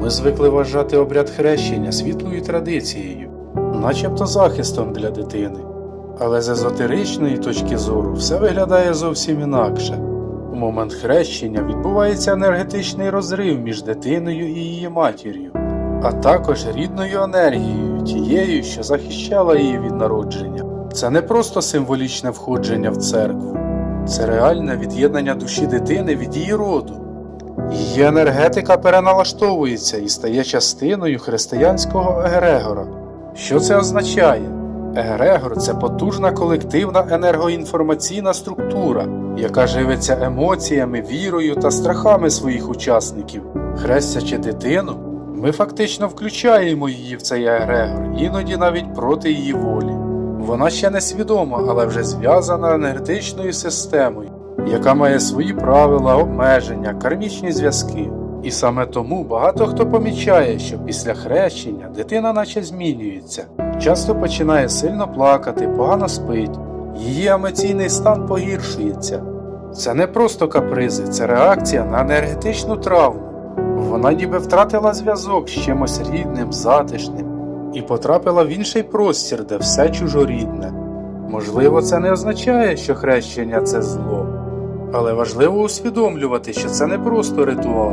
Ми звикли вважати обряд хрещення світлою традицією, начебто захистом для дитини. Але з езотеричної точки зору все виглядає зовсім інакше. У момент хрещення відбувається енергетичний розрив між дитиною і її матір'ю, а також рідною енергією, тією, що захищала її від народження. Це не просто символічне входження в церкву, це реальне від'єднання душі дитини від її роду. Її енергетика переналаштовується і стає частиною християнського егрегора. Що це означає? Егрегор це потужна колективна енергоінформаційна структура, яка живиться емоціями, вірою та страхами своїх учасників. Хрестячи дитину, ми фактично включаємо її в цей егрегор, іноді навіть проти її волі. Вона ще не свідома, але вже зв'язана енергетичною системою, яка має свої правила, обмеження, кармічні зв'язки. І саме тому багато хто помічає, що після хрещення дитина наче змінюється, часто починає сильно плакати, погано спить, її емоційний стан погіршується. Це не просто капризи, це реакція на енергетичну травму. Вона ніби втратила зв'язок з чимось рідним, затишним і потрапила в інший простір, де все чужорідне. Можливо, це не означає, що хрещення це зло, але важливо усвідомлювати, що це не просто ритуал,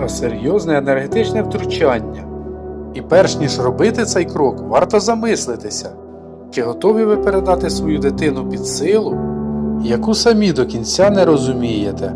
а серйозне енергетичне втручання. І перш ніж робити цей крок, варто замислитися, чи готові ви передати свою дитину під силу, яку самі до кінця не розумієте.